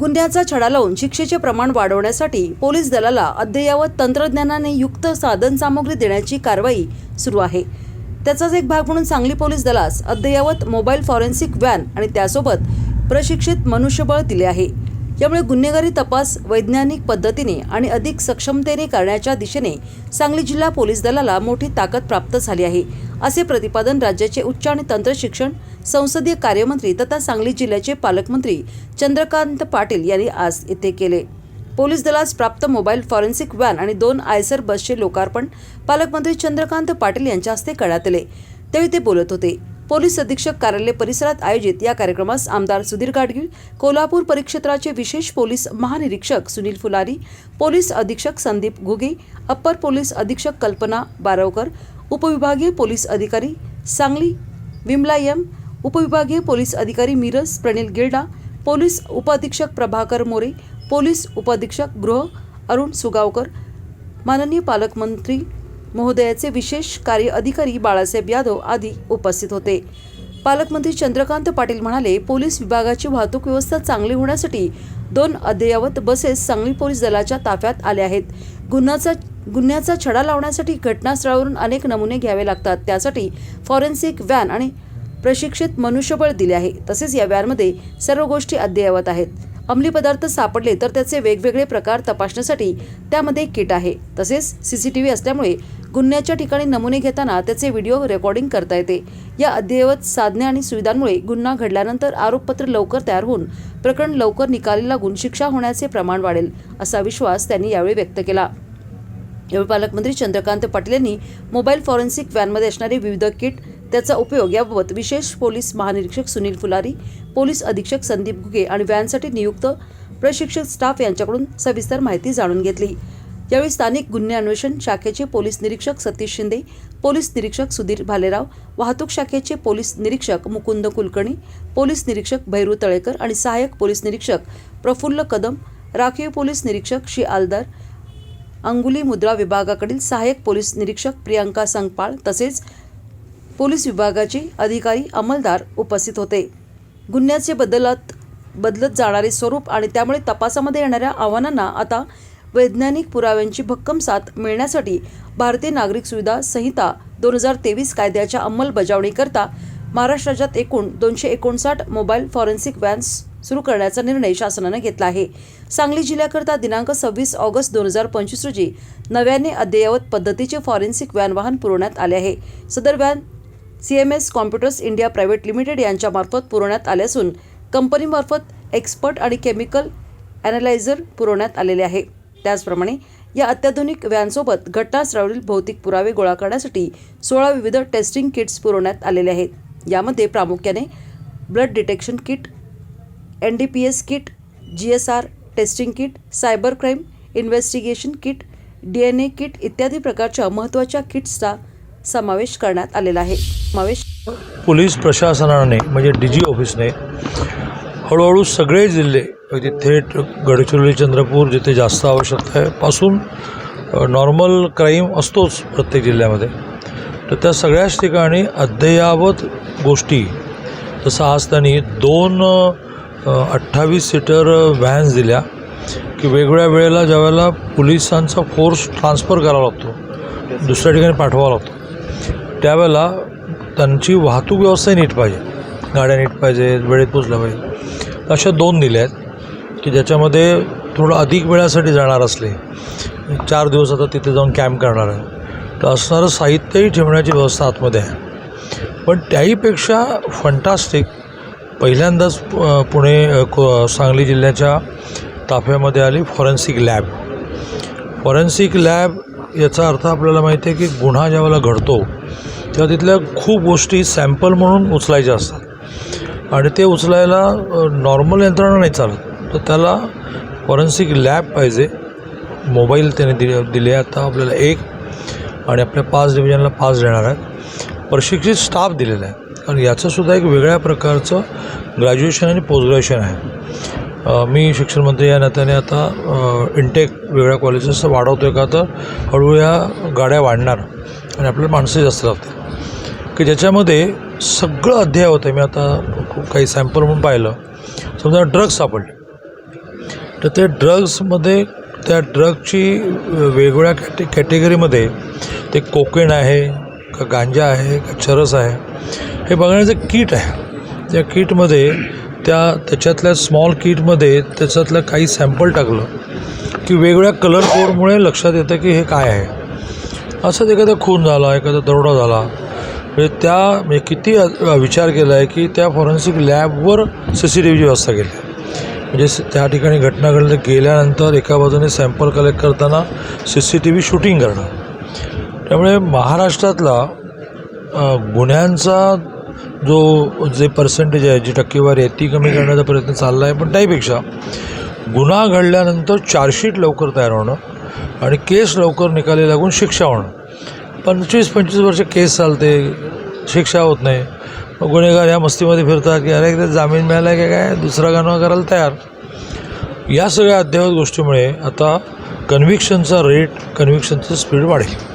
गुन्ह्याचा छडा लावून शिक्षेचे प्रमाण वाढवण्यासाठी पोलीस दलाला अद्ययावत तंत्रज्ञानाने युक्त साधनसामुग्री देण्याची कारवाई सुरू आहे. त्याचाच एक भाग म्हणून सांगली पोलीस दलास अद्ययावत मोबाईल फॉरेन्सिक व्हॅन आणि त्यासोबत प्रशिक्षित मनुष्यबळ दिले आहे. यामुळे गुन्हेगारी तपास वैज्ञानिक पद्धतीने आणि अधिक सक्षमतेने करण्याच्या दिशेने सांगली जिल्हा पोलीस दलाला मोठी ताकद प्राप्त झाली आहे असे प्रतिपादन राज्याचे उच्च आणि तंत्र शिक्षण संसदीय कार्यमंत्री तथा सांगली जिल्ह्याचे पालकमंत्री चंद्रकांत पाटील यांनी आज येथे केले. पोलीस दलास प्राप्त मोबाईल फॉरेन्सिक व्हॅन आणि दोन आयसर बसचे लोकार्पण पालकमंत्री चंद्रकांत पाटील यांच्या हस्ते करण्यात आले. त्यावेळी ते बोलत होते. पोलीस अधीक्षक कार्यालय परिसरात आयोजित या कार्यक्रमास आमदार सुधीर गाडगीळ कोल्हापूर परिक्षेत्राचे विशेष पोलीस महानिरीक्षक सुनील फुलारी पोलीस अधीक्षक संदीप घुगे अप्पर पोलीस अधीक्षक कल्पना बारवकर उपविभागीय पोलीस अधिकारी सांगली विमला एम उपविभागीय पोलीस अधिकारी मिरज प्रणील गिल्डा पोलीस उपअधीक्षक प्रभाकर मोरे पोलीस उपअधीक्षक गृह अरुण सुगावकर माननीय पालकमंत्री महोदयाचे विशेष कार्य अधिकारी बाळासाहेब यादव आदी उपस्थित होते. पालकमंत्री चंद्रकांत पाटील म्हणाले पोलीस विभागाची वाहतूक व्यवस्था चांगली होण्यासाठी दोन अद्ययावत बसेस सांगली पोलीस दलाच्या ताफ्यात आल्या आहेत. गुन्ह्याचा गुन्ह्याचा छडा लावण्यासाठी घटनास्थळावरून अनेक नमुने घ्यावे लागतात. त्यासाठी फॉरेन्सिक व्हॅन आणि प्रशिक्षित मनुष्यबळ दिले आहे. तसेच या व्हॅनमध्ये सर्व गोष्टी अद्ययावत आहेत. अंमली पदार्थ सापडले तर त्याचे वेगवेगळे प्रकार तपासण्यासाठी त्यामध्ये किट आहे. तसेच सीसीटीव्ही असल्यामुळे गुन्ह्याच्या ठिकाणी नमुने घेताना त्याचे व्हिडिओ रेकॉर्डिंग करता येते. या अद्ययावत साधने आणि सुविधांमुळे गुन्हा घडल्यानंतर आरोपपत्र लवकर तयार होऊन प्रकरण लवकर निकाली लागून शिक्षा होण्याचे प्रमाण वाढेल असा विश्वास त्यांनी यावेळी व्यक्त केला. यावेळी पालकमंत्री चंद्रकांत पाटील यांनी मोबाईल फॉरेन्सिक व्हॅनमध्ये असणारे विविध किट त्याचा उपयोग याबाबत विशेष पोलीस महानिरीक्षक सुनील फुलारी पोलीस अधीक्षक संदीप घुगे आणि व्हॅनसाठी नियुक्त प्रशिक्षक स्टाफ यांच्याकडून सविस्तर माहिती जाणून घेतली. यावेळी स्थानिक गुन्हे अन्वेषण शाखेचे पोलीस निरीक्षक सतीश शिंदे पोलीस निरीक्षक सुधीर भालेराव वाहतूक शाखेचे पोलीस निरीक्षक मुकुंद कुलकर्णी पोलीस निरीक्षक भैरू तळेकर आणि सहाय्यक पोलीस निरीक्षक प्रफुल्ल कदम राखीव पोलीस निरीक्षक श्री आलदार अंगुली मुद्रा विभागाकडील सहाय्यक पोलीस निरीक्षक प्रियांका संगपाळ तसेच पोलीस विभागाचे अधिकारी अंमलदार उपस्थित होते. गुन्ह्याचे बदलत बदलत जाणारे स्वरूप आणि त्यामुळे तपासामध्ये येणाऱ्या आव्हानांना आता वैज्ञानिक पुराव्यांची भक्कम साथ मिळण्यासाठी भारतीय नागरिक सुविधा संहिता दोन हजार तेवीस कायद्याच्या अंमलबजावणीकरता महाराष्ट्र राज्यात एकूण दोनशे एकोणसाठ मोबाईल फॉरेन्सिक व्हॅन्स सुरू करण्याचा निर्णय शासनानं घेतला आहे. सांगली जिल्ह्याकरता दिनांक सव्वीस ऑगस्ट दोन हजार पंचवीस रोजी नव्याने अद्ययावत पद्धतीचे फॉरेन्सिक व्हॅन वाहन पुरवण्यात आले आहे. सदर van C M S computers India private limited यांच्यामार्फत पुरवण्यात आले असून कंपनीमार्फत एक्सपर्ट आणि केमिकल ॲनालायझर पुरवण्यात आलेले आहे. त्याचप्रमाणे या अत्याधुनिक व्हॅनसोबत घटनास्थळावरील भौतिक पुरावे गोळा करण्यासाठी सोळा विविध टेस्टिंग किट्स पुरवण्यात आलेले आहेत. यामध्ये प्रामुख्याने blood detection kit N D P S kit G S R testing kit cyber crime investigation kit D N A kit इत्यादी प्रकारच्या महत्त्वाच्या किट्सचा समावेश करण्यात आलेला आहे. समावेश पोलीस प्रशासनाने म्हणजे डी जी ऑफिसने हळूहळू सगळे जिल्हे अगदी थेट गडचिरोली चंद्रपूर जिथे जास्त आवश्यकता आहे. पासून नॉर्मल क्राईम असतोच प्रत्येक जिल्ह्यामध्ये. तर त्या सगळ्याच ठिकाणी अद्ययावत गोष्टी तसं आज त्यांनी दोन अठ्ठावीस सीटर व्हॅन्स दिल्या की वेगवेगळ्या वेळेला ज्यावेळेला पोलिसांचा फोर्स ट्रान्सफर करावा लागतो दुसऱ्या ठिकाणी पाठवावा लागतो त्यावेळेला त्यांची वाहतूक व्यवस्था नीट पाहिजे गाड्या नीट पाहिजे वेळेत पोचल्या पाहिजे अशा दोन दिल्या आहेत. की ज्याच्यामध्ये थोडं अधिक वेळासाठी जाणार असले चार दिवस आता तिथे जाऊन कॅम्प करणार आहे तर असणारं साहित्यही ठेवण्याची व्यवस्था आतमध्ये आहे. पण त्याहीपेक्षा फंटास्टिक पहिल्यांदाच पुणे को सांगली जिल्ह्याच्या ताफ्यामध्ये आली फॉरेन्सिक लॅब फॉरेन्सिक लॅब याचा अर्थ आपल्याला माहिती आहे की गुन्हा ज्यावेळेला घडतो तेव्हा तिथल्या खूप गोष्टी सॅम्पल म्हणून उचलायच्या असतात. आणि ते उचलायला नॉर्मल यंत्रणा नाही चालत. तर त्याला फॉरेन्सिक लॅब पाहिजे. मोबाईल त्याने दिले दिले आता आपल्याला एक. आणि आपल्या पाच डिव्हिजनला पाच देणार आहेत. प्रशिक्षित स्टाफ दिलेला आहे. कारण याचंसुद्धा एक वेगळ्या प्रकारचं ग्रॅज्युएशन आणि पोस्ट ग्रॅज्युएशन आहे मी शिक्षणमंत्री या नात्याने आता इंटेक वेगळ्या कॉलेजेस वाढवतो आहे का तर हळूहळू या गाड्या वाढणार. आणि आपल्याला माणसं जास्त लागतील. की ज्याच्यामध्ये सगळं अध्याय होतं मी आता खूप काही सॅम्पल म्हणून पाहिलं. समजा ड्रग्स सापडले. तर ते ड्रग्समध्ये त्या ड्रगची वेगवेगळ्या कॅटे कॅटेगरीमध्ये ते कोकेन आहे का गांजा आहे का चरस आहे हे बघण्याचं किट आहे. त्या किटमध्ये त्या त्याच्यातल्या स्मॉल किटमध्ये त्याच्यातलं काही सॅम्पल टाकलं की वेगवेगळ्या कलर कोडमुळे लक्षात येतं की हे काय आहे. असंच एखादा खून झाला एखादा दरोडा झाला म्हणजे त्या म्हणजे किती विचार केला आहे की त्या फॉरेन्सिक लॅबवर सी सी टी व्हीची व्यवस्था केली आहे. म्हणजे त्या ठिकाणी घटना घडली गेल्यानंतर एका बाजूने सॅम्पल कलेक्ट करताना C C T V shooting करणं. त्यामुळे महाराष्ट्रातला गुन्ह्यांचा जो जे पर्सेंटेज आहे जी टक्केवारी आहे ती कमी करण्याचा प्रयत्न चालला आहे पण त्याहीपेक्षा गुन्हा घडल्यानंतर चार्जशीट लवकर तयार होणं आणि केस लवकर निकाली लागून शिक्षा होणं. पंचवीस पंचवीस वर्ष केस चालते शिक्षा होत नाही. गुन्हेगार या मस्तीमध्ये फिरतात की अरे एकदा जामीन मिळाला की काय? दुसरा गाणं करायला तयार. या सगळ्या अद्ययावत गोष्टीमुळे आता कन्व्हिक्शनचा रेट कन्व्हिक्शनचं स्पीड वाढेल.